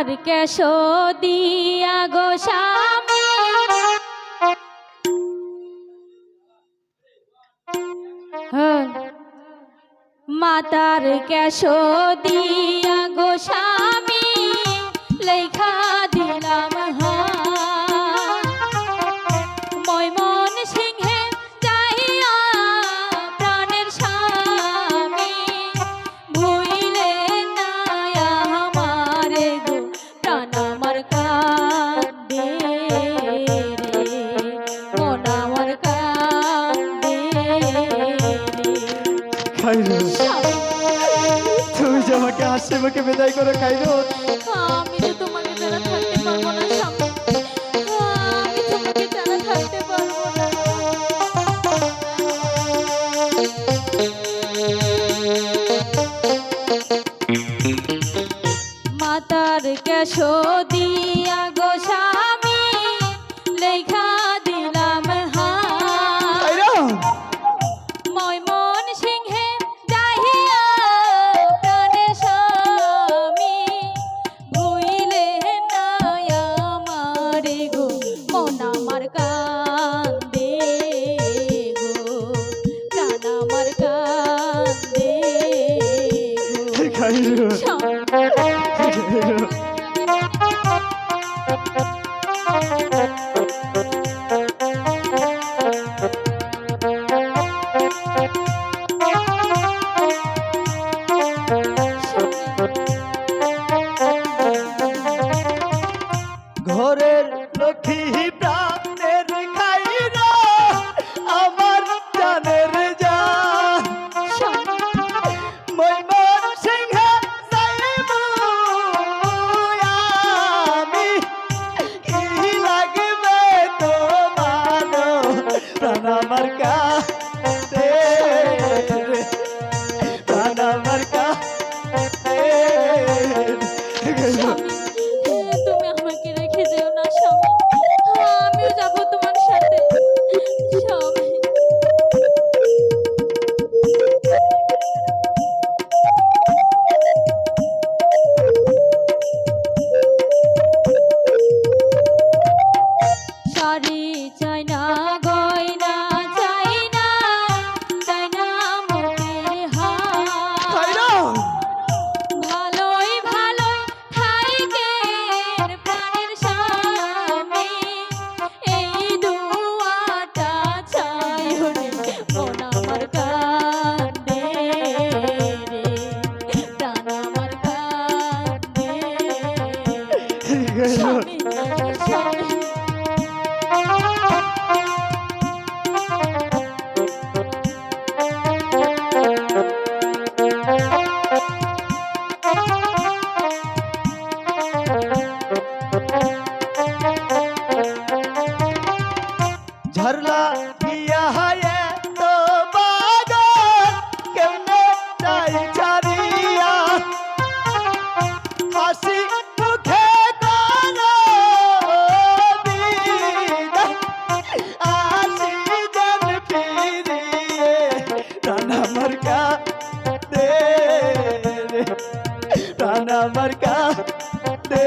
আর কেশো দিয়া গো হ্যাঁ, মাতার কেশো দিয়া গো তুমি যে আমাকে হাসি মুখে বিদায় আমি তোমাকে ছাড়া থাকতে পারব না। মাতার কেশ দিয়া সখী প্রাণের খাইরা, আমার প্রাণের যান মৈমন সিংহ যাইব, আমি কি লাগবে তোমার প্রাণ আমার কা স্বামী স্বামী আমার কাছে।